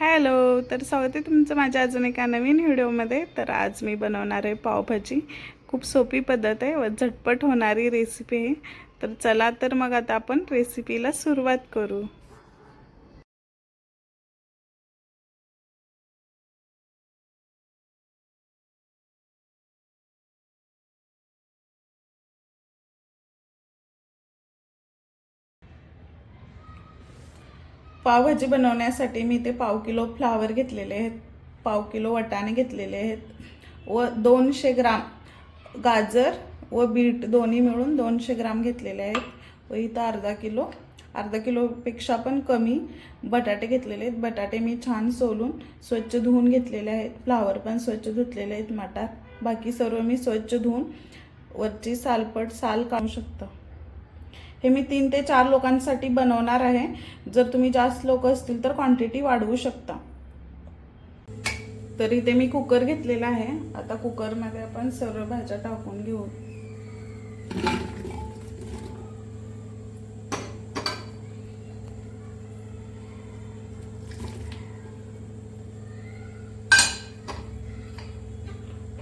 Hello तर स्वागत आहे तुमचं माझ्या अजून एका नवीन व्हिडिओमध्ये. तर आज मी बनवणार आहे पावभाजी. खूप सोपी पद्धत आहे व झटपट होणारी रेसिपी आहे. तर चला तर मग आता आपण रेसिपीला सुरुवात करू. पावभाजी बनवण्यासाठी मी ते पाव किलो फ्लावर घेतलेले आहेत. पाव किलो वटाणे घेतलेले आहेत. व दोनशे ग्राम गाजर व बीट दोन्ही मिळून दोनशे ग्राम घेतलेले आहेत. व इथं अर्धा किलो अर्धा किलोपेक्षा पण कमी बटाटे घेतलेले आहेत. बटाटे मी छान सोलून स्वच्छ धुवून घेतलेले आहेत. फ्लावर पण स्वच्छ धुतलेले आहेत मटार. बाकी सर्व मी स्वच्छ धुवून वरची सालपट साल काढू शकतं. हे मी तीन ते चार लोकांसाठी बनवणार आहे. जर तुम्ही जास्त लोक असतील तर क्वांटिटी वाढवू शकता. तर इथे मी कुकर घेतलेला आहे. आता कुकरमध्ये आपण सर्व भाज्या टाकून घेऊ.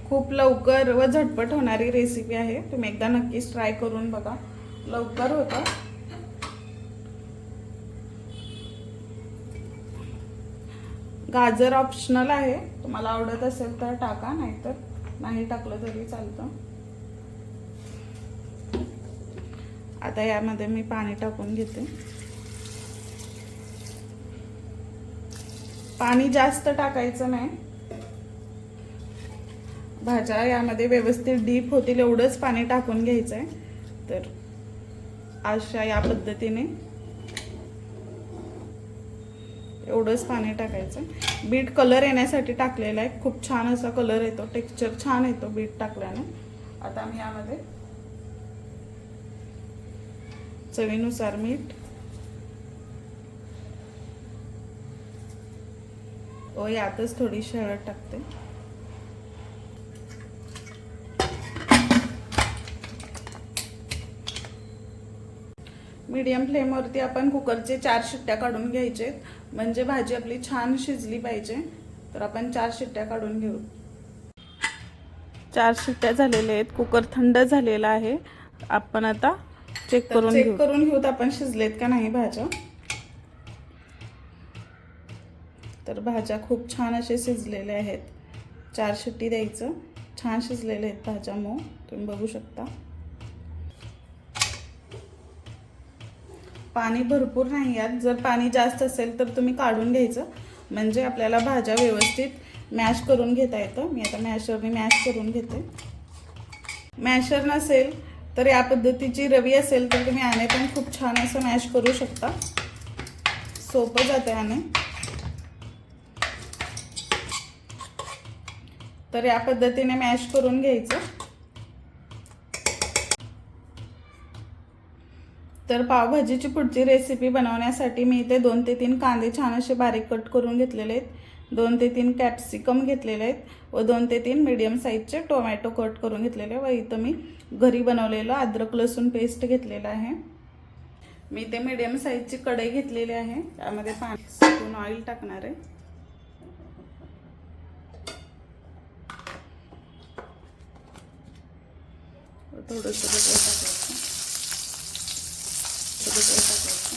खूप लवकर व झटपट होणारी रेसिपी आहे. तुम्ही एकदा नक्कीच ट्राय करून बघा. लवकर होतं. गाजर ऑप्शनल आहे. तुम्हाला आवडत असेल तर टाका नाहीतर नाही टाकलं तरी चालतं. आता यामध्ये मी पाणी टाकून घेते. पाणी जास्त टाकायचं नाही. भाज्या यामध्ये व्यवस्थित डीप होतील एवढंच पाणी टाकून घ्यायचं आहे तर अशा या पद्धतीने एवढंच पाणी टाकायचं. बीट कलर येण्यासाठी टाकलेला आहे. खूप छान असा कलर येतो. टेक्स्चर छान येतो बीट टाकल्याने. आता मी यामध्ये चवीनुसार मीठ ओ यातच थोडीशी हळद टाकते. मीडियम फ्लेमवरती आपण कुकरचे चार शिट्ट्या काढून घ्यायचे म्हणजे भाजी आपली छान शिजली पाहिजे. तर आपण चार शिट्ट्या काढून घेऊ. चार शिट्ट्या झालेल्या आहेत. कुकर थंड झालेला आहे. आपण आता चेक करून चेक करून घेऊत आपण शिजलेत का नाही भाज्या. तर भाज्या खूप छान असे शिजलेल्या आहेत. चार शिट्टी द्यायचं. छान शिजलेले आहेत भाज्या मग तुम्ही बघू शकता. पाणी भरपूर नाही यात. जर पाणी जास्त असेल तर तुम्ही काढून घ्यायचं. म्हणजे आपल्याला भाज्या व्यवस्थित मॅश करून घेता येतं. मी आता मॅशरने मॅश करून घेते. मॅशर नसेल तर या पद्धतीची रवी असेल तर तुम्ही आणे पण खूप छान असं मॅश करू शकता. सोपं जातं आणे तर या पद्धतीने मॅश करून घ्यायचं. तर पावभाजीची पुढची रेसिपी बनवण्यासाठी मी इथे दोन ते तीन कांदे छान असे बारीक कट करून घेतलेले आहेत. दोन ते तीन कॅप्सिकम घेतलेले आहेत व दोन ते तीन मीडियम साईजचे टोमॅटो कट करून घेतलेले व इथं मी घरी बनवलेलं अद्रक लसूण पेस्ट घेतलेलं आहे. मी ते मीडियम साईजची कढई घेतलेली आहे. त्यामध्ये पाणी स्पून ऑइल टाकणार आहे. थोडंसं टाकायचं टाकायचं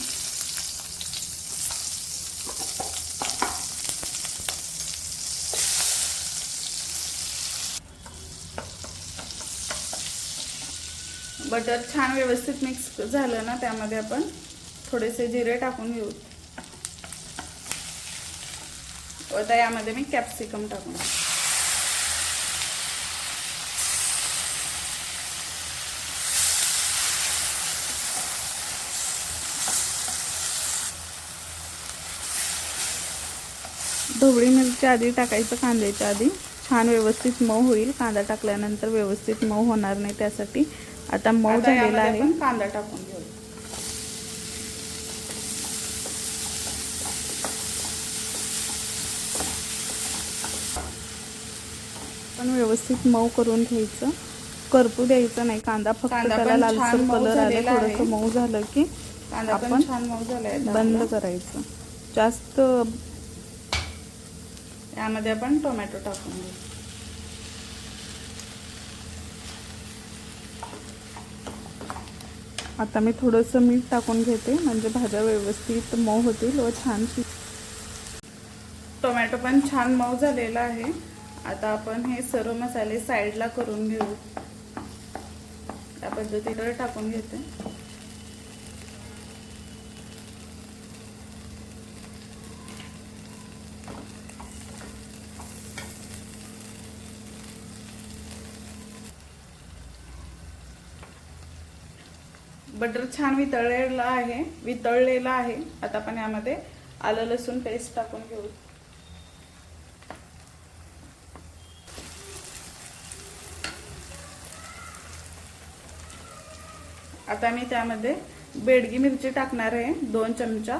बटर छान व्यवस्थित मिक्स झालं ना त्यामध्ये आपण थोडेसे जिरे टाकून घेऊ. आता यामध्ये मी कॅप्सिकम टाकून ढोबळी मिरची आधी टाकायचं कांद्याच्या आधी. छान व्यवस्थित मऊ होईल. कांदा टाकल्यानंतर व्यवस्थित मऊ होणार नाही त्यासाठी. आता मऊ झालेला आहे. कांदा टाकून घेऊ. पण व्यवस्थित मऊ करून घ्यायचं. करपू द्यायचं नाही. कांदा फक्त त्याला लालसर कलर आला. थोडंसं मऊ झालं की आपण छान मऊ झालाय बंद करायचं. जास्त त्यामध्ये आपण टोमॅटो टाकून घेऊ. आता मी थोडंसं मीठ टाकून घेते म्हणजे भाज्या व्यवस्थित मऊ होतील व छान टोमॅटो पण छान मऊ झालेला आहे. आता आपण हे सर्व मसाले साईडला करून घेऊ. त्या पद्धतीकडे टाकून घेते. बटर छान वितळलेला आहे वितळलेला आहे. आता आपण यामध्ये आलं लसूण पेस्ट टाकून घेऊ. आता मी त्यामध्ये बेडगी मिरची टाकणार आहे दोन चमचा.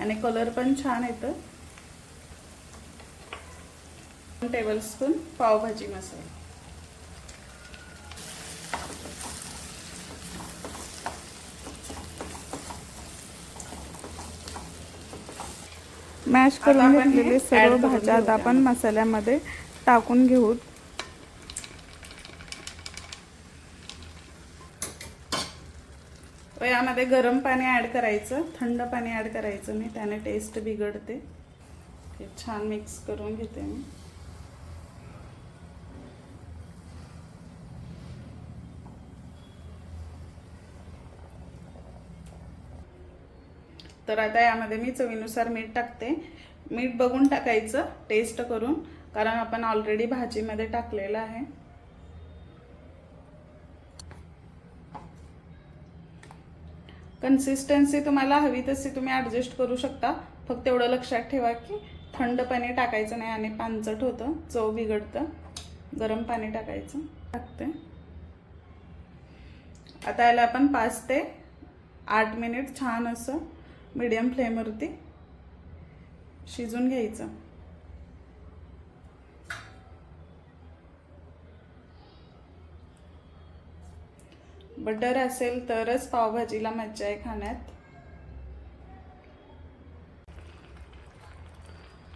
आणि कलर पण छान येतं. Tablespoon pav bhaji masala. Mash करून घेतलेले सर्व भाज्या आता आपण मसाल्यामध्ये टाकून घेऊ. यामध्ये गरम पाणी ॲड करायचं थंड पाणी ॲड करायचं. मी त्याने टेस्ट बिघडते. छान मिक्स करून घेते मी. तर आता यामध्ये मी चवीनुसार मीठ टाकते. मीठ बघून टाकायचं टेस्ट करून कारण आपण ऑलरेडी भाजीमध्ये टाकलेलं आहे. कन्सिस्टन्सी तुम्हाला हवी तशी तुम्ही ॲडजस्ट करू शकता. फक्त एवढं लक्षात ठेवा की थंड पाणी टाकायचं नाही आणि पानचट होतं चव बिघडतं. गरम पाणी टाकायचं टाकते. आता याला आपण पाच ते आठ मिनिट छान असं मीडियम फ्लेमवरती शिजून घ्यायचं. बटर असेल तरच पावभाजीला मज्जा आहे खाण्यात.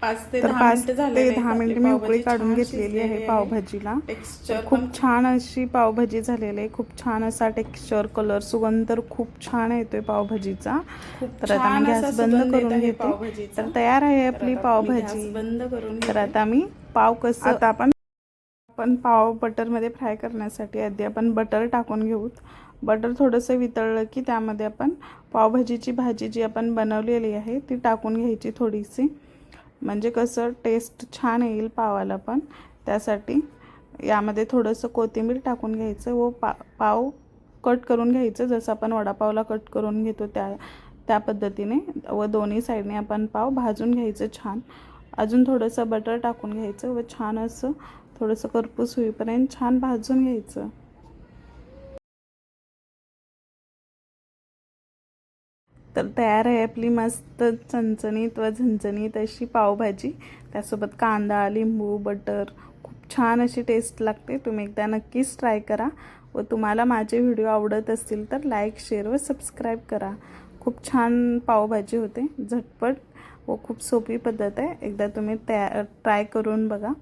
पाच ते तर दहा पाच मिनिटं मी उकळी काढून घेतलेली आहे पावभाजीला. टेक्स्चर खूप छान अशी पावभाजी झालेली आहे. खूप छान असा टेक्स्चर कलर सुगंध तर खूप छान येतोय पावभाजीचा. तर आता मी गॅस बंद करून घेते. तर तयार आहे आपली पावभाजी. बंद करून तर. आता मी पाव कसं आता आपण आपण पाव बटरमध्ये फ्राय करण्यासाठी आधी आपण बटर टाकून घेऊ बटर थोडंसं वितळलं की त्यामध्ये आपण पावभाजीची भाजी जी आपण बनवलेली आहे ती टाकून घ्यायची थोडीशी. म्हणजे कसं टेस्ट छान येईल पावाला पण. त्यासाठी यामध्ये थोडंसं कोथिंबीर टाकून घ्यायचं व पा पाव कट करून घ्यायचं. जसं आपण वडापावला कट करून घेतो त्या त्या पद्धतीने व दोन्ही साईडने आपण पाव भाजून घ्यायचं छान. अजून थोडंसं बटर टाकून घ्यायचं व छान असं थोडंसं करपूस होईपर्यंत छान भाजून घ्यायचं. तर तयार आहे आपली मस्त चणचणीत व झणचणीत अशी पावभाजी. त्यासोबत कांदा लिंबू बटर. खूप छान अशी टेस्ट लागते. तुम्ही एकदा नक्कीच ट्राय करा. व तुम्हाला माझे व्हिडिओ आवडत असतील तर लाईक शेअर व सबस्क्राईब करा. खूप छान पावभाजी होते. झटपट व खूप सोपी पद्धत आहे. एकदा तुम्ही तया ट्राय करून बघा.